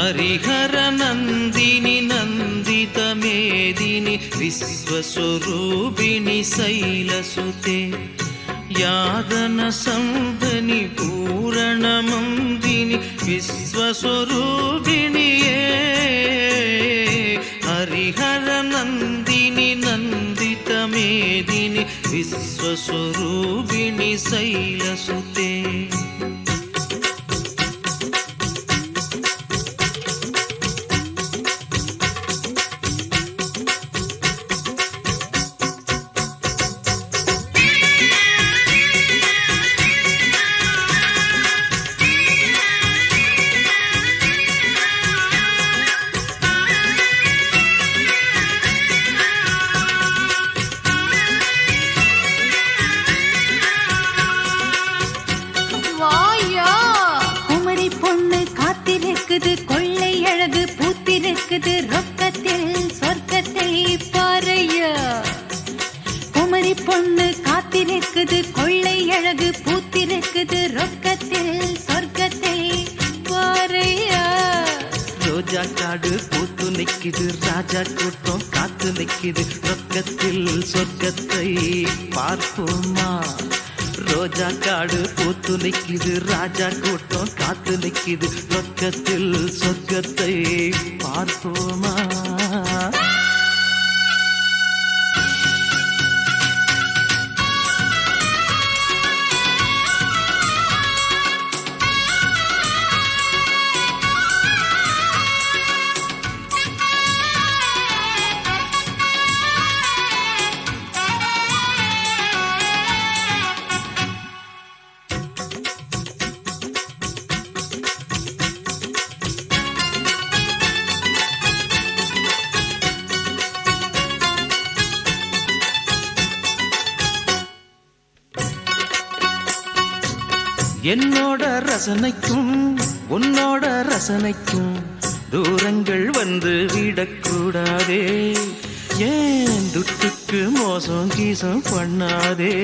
హరిహర నందిని నందితమేదిని విశ్వస్వరూపిణి శైలసుతే యాదన సంధని పూరణమందిని విశ్వస్వరూపిణి హరిహర నందిని నందితమేదిని విశ్వస్వరూపిణి శైలసుతే பூத்திருக்குது ரொக்கத்தில் சொர்க்கத்தை பாறையா? ரோஜா காடு பூத்து நிக்குது ராஜா கூட்டம் காத்து நிக்குது. ரொக்கத்தில் சொர்க்கத்தை பார்ப்போமா? ரோஜா காடு பூத்து நிக்குது ராஜா கூட்டம் காத்து நிக்குது. ரொக்கத்தில் சொர்க்கத்தை பார்ப்போமா? என்னோட ரசனைக்கும் உன்னோட ரசனைக்கும் தூரங்கள் வந்து விடக்கூடாதே. ஏன் துட்டுக்கு மோசம் கீசம் பண்ணாதே?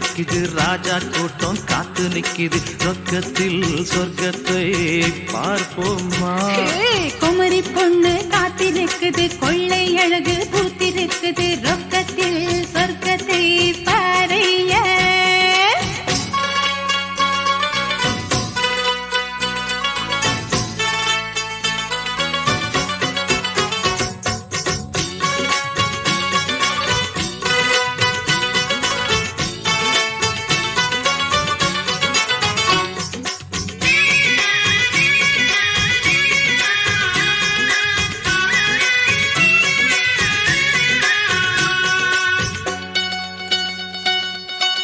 பூத்து நிக்குது ராஜா கூட்டம் காத்து நிக்குது. ரொக்கத்தில் சொர்க்கத்தை பார்ப்போமா? குமரி பொண்ணு காத்திருக்குது கொள்ளை அழகு பூத்தி நிற்குது ரொக்க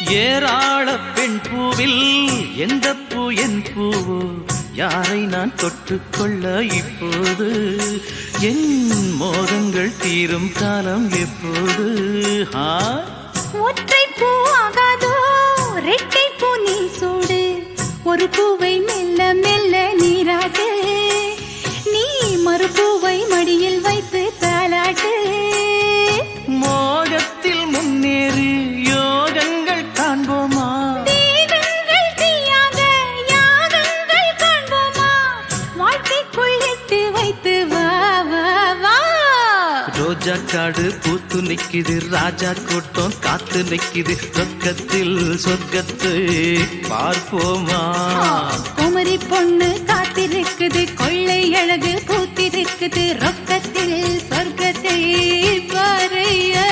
ஏராள பெண் பூவில் எந்த பூ என் பூவோ? யாரை நான் தொட்டுக்கொள்ள இப்போது? என் மோகங்கள் தீரும் காலம் எப்போது? ஹா? ஒற்றை பூ காடு பூத்து நிக்குது ராஜா கூட்டம் காத்து நிக்குது. சொர்க்கத்தில் சொர்க்கத்தை பார்ப்போமா? குமரி பொண்ணு காத்திருக்குது கொள்ளை அழகு பூத்திருக்குது. ரொக்கத்தில் சொர்க்கத்தை பாறையா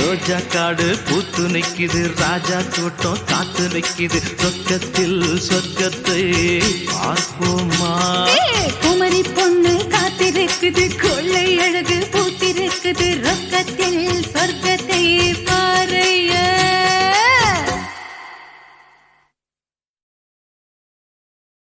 ரோஜா காடு பூத்து நிக்குது ராஜா கூட்டம் காத்து நிக்குது. சொர்க்கத்தில் சொர்க்கத்தை பார்ப்போமா? குமரி பொண்ணு காத்திருக்குது கொள்ளை அழகு பூத்திருக்குது ரொக்கத்தில் சொர்க்கத்தை பாறைய